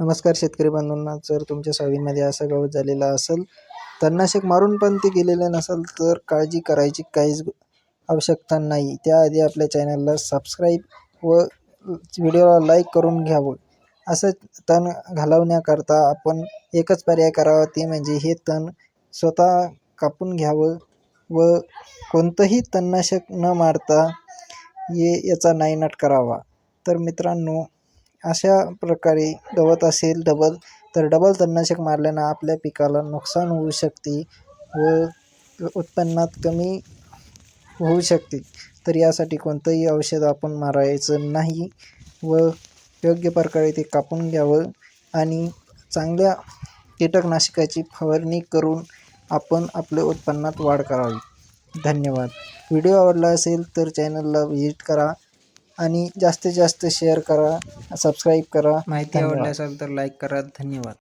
नमस्कार शेतकरी बंधूंना जर तुमच्या सोयाबीनमध्ये असा गवत झालेला असेल तणनाशक मारून पण ते गेलेलं नसेल तर काळजी करायची काहीच आवश्यकता नाही. त्याआधी आपल्या चॅनलला सबस्क्राईब व व्हिडिओला लाईक करून घ्यावं. असं तण घालवण्याकरता आपण एकच पर्याय करावा ते म्हणजे हे तण स्वतः कापून घ्यावं व कोणतंही तणनाशक न मारता ये याचा नायनाट करावा. तर मित्रांनो अशा प्रकारे गवत असेल डबल तर डबल तणनाशक मारल्यानं आपल्या पिकाला नुकसान होऊ शकते व उत्पन्नात कमी होऊ शकते. तर यासाठी कोणतंही औषध आपण मारायचं नाही व योग्य प्रकारे ते कापून घ्यावं आणि चांगल्या कीटकनाशकाची फवारणी करून आपण आपल्या उत्पन्नात वाढ करावी. धन्यवाद. व्हिडिओ आवडला असेल तर चॅनलला व्हिजिट करा. आणि जास्तीत जास्त शेअर करा सबस्क्राईब करा. माहिती धन्यवाद. आवडली असेल तर लाईक करा. धन्यवाद.